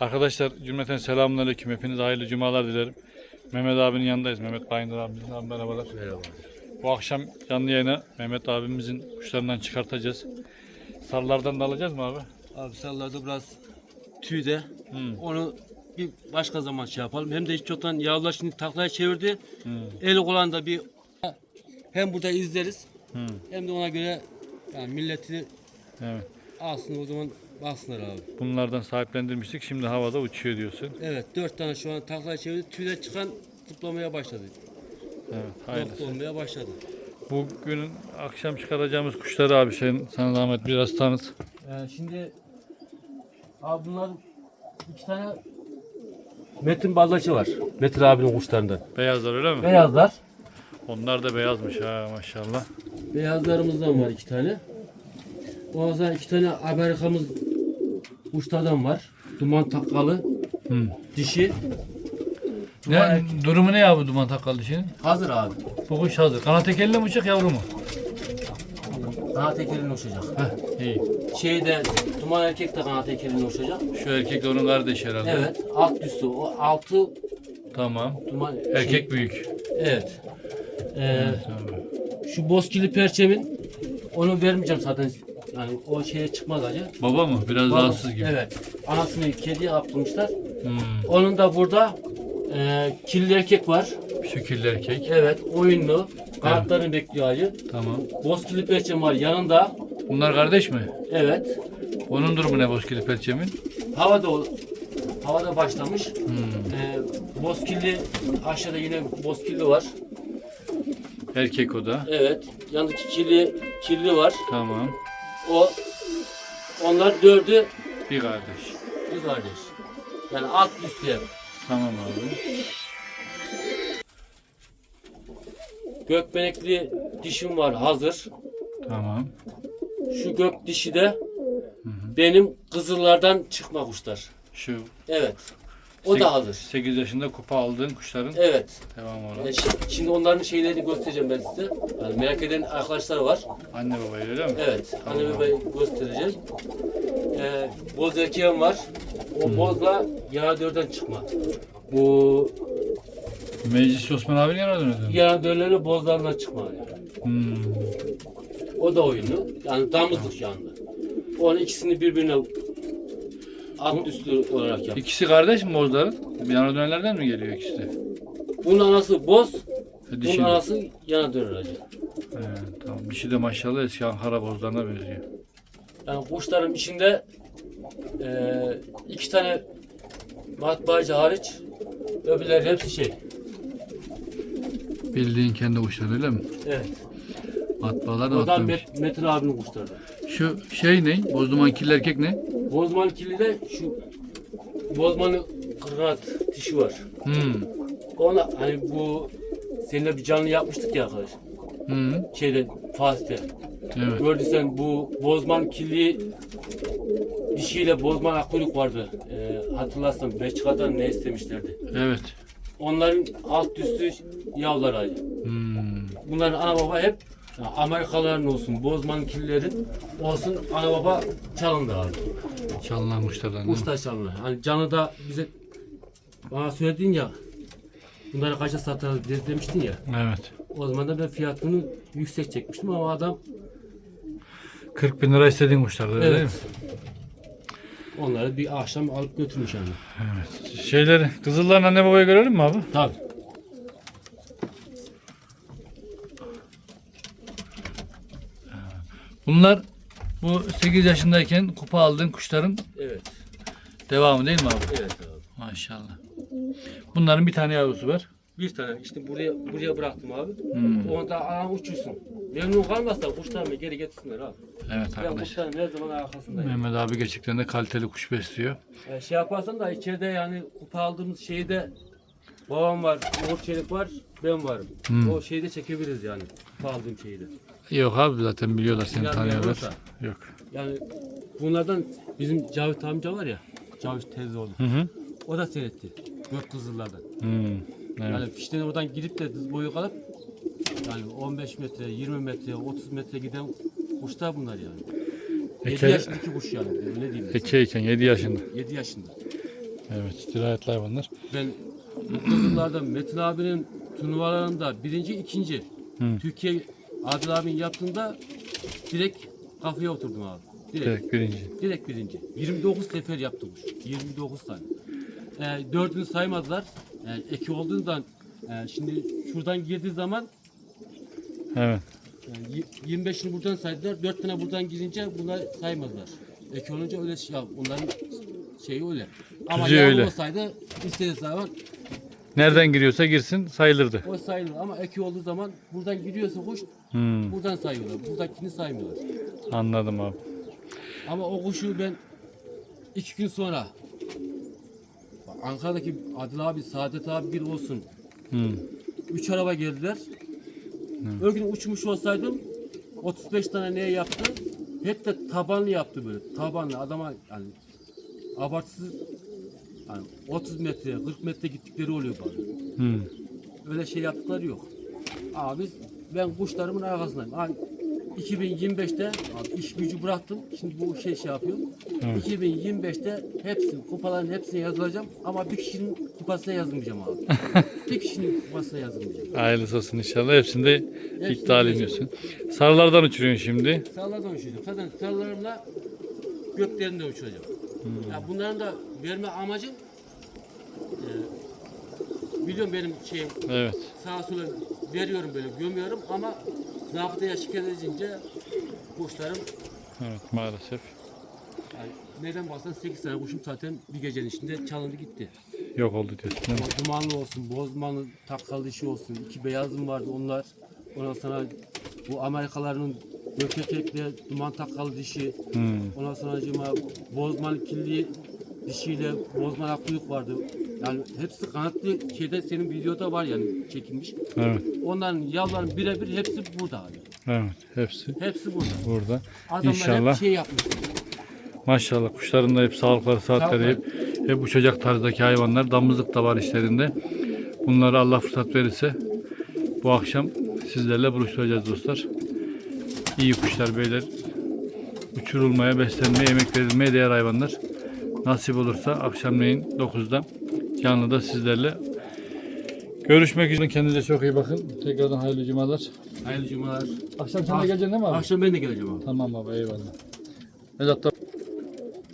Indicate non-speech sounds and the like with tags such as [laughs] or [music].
Arkadaşlar cümleten selamünaleyküm. Hepinize hayırlı cumalar dilerim. Mehmet abinin yanındayız. Mehmet Bayındır abimizin abi merhabalar. Merhaba. Bu akşam canlı yayına Mehmet abimizin kuşlarından çıkartacağız. Sarılardan da alacağız mı abi? Abi sallarda biraz tüyde. Hmm. Onu bir başka zaman şey yapalım. Hem de hiç çoktan yavrular şimdi taklaya çevirdi. Hmm. El olan da bir hem burada izleriz Hmm. hem de ona göre yani milleti Evet. alsın o zaman baksınlar abi. Bunlardan sahiplendirmiştik. Şimdi havada uçuyor diyorsun. Evet dört tane şu an taklaya çevirdi. Tüyde çıkan zıplamaya başladı. Evet. Hayırlısı. olmaya başladı. Bugün akşam çıkaracağımız kuşları abi sen, sana zahmet biraz tanıt. Ee, şimdi abi bunlar iki tane Metin Ballaçı var. Metin abinin kuşlarından. Beyazlar öyle mi? Beyazlar. Onlar da beyazmış ha maşallah. Beyazlarımızdan var iki tane. O zaman iki tane Amerikamız kuşlardan var. Duman takkalı, Hmm. dişi. Ne, durumu ne ya bu duman takkalı dişinin? Hazır abi. Bu kuş hazır. Kanat tekelli mi uçacak yavru mu? Kanat tekelini uçacak. Heh, iyi. Şeyde duman erkek de kanat tekelini uçacak. Şu erkek onun kardeşi herhalde. Evet. Alt üstü. O altı Tamam. duman Erkek şey- büyük. evet. Ee, Tamam. şu bozkili perçemin onu vermeyeceğim zaten. Yani o şeye çıkmaz acı. Baba mı? Biraz rahatsız gibi. Evet. Anasını kediye kaptırmışlar. Hmm. Onun da burada e, kirli erkek var. Şu kirli erkek. Evet, oyunlu. Kanatlarını bekliyor acı. Tamam. Bozkirli perçem var yanında. Bunlar kardeş mi? Evet. Onun durumu ne bozkirli perçemin? Havada o- havada başlamış. Hmm. Ee, bozkirli aşağıda yine bozkirli var. Erkek o da. Evet. Yanındaki kirli kirli var. Tamam. O onlar dördü Bir kardeş. bir kardeş. Yani alt üst diye. Tamam abi. Gökbenekli dişim var hazır. Tamam. Şu gök dişi de benim kızıllardan çıkma kuşlar. Şu Evet. O da hazır. 8 yaşında kupa aldığın kuşların Evet. devam olan. E, şi- Şimdi onların şeylerini göstereceğim ben size. Yani merak eden arkadaşlar var. Anne baba öyle mi? Evet. Anne babayı göstereceğim. Ee, boz erkeğim var. O bozla yanadörden çıkma. Bu Meclis Osman abinin yanına dönüyordu. yanadörleri bozlarından çıkma. Yani. Hmm. O da oyunlu. Yani damızlık yanında. Onun ikisini birbirine alt üstü olarak yap. İkisi kardeş mi bozların? Yana dönelerden mi geliyor ikisi de? Bunun anası boz, Ha, bunun Dişi mi? anası yanadör acı. He, tamam. Dişi de maşallah eski Ankara bozlarına benziyor. Yani kuşların içinde eee iki tane matbaacı hariç öbürler hepsi şey. Bildiğin kendi kuşlar öyle mi? Evet. Matbaalar da atlamış. Met, Metin abinin kuşları. Şu şey ne? Bozduman kirli erkek ne? Bozman kirli de şu bozmanın kırkat dişi var. Hmm. Ona hani bu seninle bir canlı yapmıştık ya arkadaş. Hmm. Şeyde Fatih'te. Evet. Gördüysen bu bozman kirli dişiyle bozman akkuyruk vardı. Ee, hatırlarsan Belçika'dan ne istemişlerdi. Evet. Onların alt üstü yavrular ayı. Hmm. Bunların ana baba hep Amerikalıların olsun, bozman kirlilerin olsun ana baba çalındı abi. Çalınan değil mi? Usta çalındı. Hani canı da bize bana söyledin ya bunları kaça satarız de- demiştin ya. Evet. O zaman da ben fiyatını yüksek çekmiştim ama adam 40 bin lira istediğin kuşlar değil mi? evet. Onları bir akşam alıp götürmüş yani. Evet. Şeyleri, kızılların anne babayı görelim mi abi? Tabii. Bunlar bu 8 yaşındayken kupa aldığın kuşların Evet. devamı değil mi abi? Evet abi. Maşallah. Bunların bir tane yavrusu var. Bir tane işte buraya buraya bıraktım abi. Hmm. Onu da alan uçursun. Memnun kalmazsa kuşlarımı geri getirsinler abi. Evet Ben arkadaşlar. kuşların her zaman arkasındayım. Mehmet abi gerçekten de kaliteli kuş besliyor. Ee, şey yaparsan da içeride yani kupa aldığımız şeyde babam var, Uğur Çelik var, ben varım. Hmm. O şeyde çekebiliriz yani. Kupa aldığım şeyde. Yok abi zaten biliyorlar seni Yani tanıyorlar. Yok. Yani bunlardan bizim Cavit amca var ya, Cavit teyzeoğlu. Hı hı. O da seyretti. Dört kızıllardan. Hmm. Evet. Yani fişten oradan gidip de diz boyu kalıp yani 15 metre, 20 metre, 30 metre giden kuşlar bunlar yani. 7 Eke- yaşındaki kuş yani öyle diyeyim. Ekeyken 7 yaşında. 7 yaşında. Evet, dirayetli hayvanlar. Ben yıllarda Metin abinin turnuvalarında birinci, ikinci. Hı. Türkiye Adil abinin yaptığında direkt kafaya oturdum abi. Direkt. Direkt birinci. Direkt birinci. 29 sefer yaptırmış. 29 tane. Ee, dördünü saymadılar. Yani eki olduğundan e, şimdi şuradan girdiği zaman Evet. yani y- 25'ini buradan saydılar. 4 tane buradan girince bunlar saymadılar. Eki olunca öyle şey, onların şeyi öyle. Ama yavru öyle. olsaydı istediği zaman Nereden giriyorsa girsin sayılırdı. o sayılır. Ama eki olduğu zaman buradan giriyorsa kuş Hmm, buradan sayıyorlar. Buradakini saymıyorlar. anladım abi. Ama o kuşu ben iki gün sonra Ankara'daki Adil abi, Saadet abi bir olsun. Hmm. Üç araba geldiler. O gün uçmuş olsaydım 35 tane neye yaptı? Hep de tabanlı yaptı böyle. Tabanlı adama yani abartısız yani 30 metre 40 metre gittikleri oluyor bazen. Hmm. Öyle şey yaptıkları yok. Abi ben kuşlarımın arkasındayım. Abi 2025'te abi iş gücü bıraktım. Şimdi bu şey şey yapıyorum. 2025'te hepsini kupaların hepsine yazılacağım ama bir kişinin kupasına yazılmayacağım abi. [laughs] bir kişinin kupasına yazılmayacağım. Hayırlısı olsun inşallah. Hepsinde Hepsini iptal ediyorsun. Sarılardan uçuruyorsun şimdi. Sarılardan uçacağım. Zaten sarılarımla göklerinde uçacağım. Ya bunların da verme amacım e, biliyorum benim şeyim Evet. sağa sola veriyorum böyle gömüyorum ama zabıtaya şikayet edince kuşlarım Evet maalesef. yani neden baksan 8 tane kuşum zaten bir gecenin içinde çalındı gitti. Yok oldu diyorsun. değil mi? O dumanlı olsun, bozmanlı, takkalı dişi olsun. iki beyazım vardı onlar. Ondan sonra bu Amerikalıların gökekekle duman takkalı dişi. Hmm. Ondan sonra acıma bozman kirli dişiyle bozman kuyruk vardı. Yani hepsi kanatlı şeyde senin videoda var yani çekilmiş. Evet. Onların yavruların birebir hepsi burada abi. Evet. Hepsi Hepsi burada. burada. Adamlar İnşallah. hep şey yapmış. Maşallah kuşların da hep sağlıkları, saatleri hep, hep uçacak tarzdaki hayvanlar. Damızlık da var işlerinde. Bunları Allah fırsat verirse bu akşam sizlerle buluşturacağız dostlar. İyi kuşlar beyler. Uçurulmaya, beslenmeye, yemek verilmeye değer hayvanlar. Nasip olursa akşamleyin 9'da canlıda sizlerle görüşmek üzere. Kendinize çok iyi bakın. Tekrardan hayırlı cumalar. Hayırlı cumalar. Akşam sen de geleceksin değil mi abi? Akşam ben de geleceğim abi. Tamam baba eyvallah. Vedat da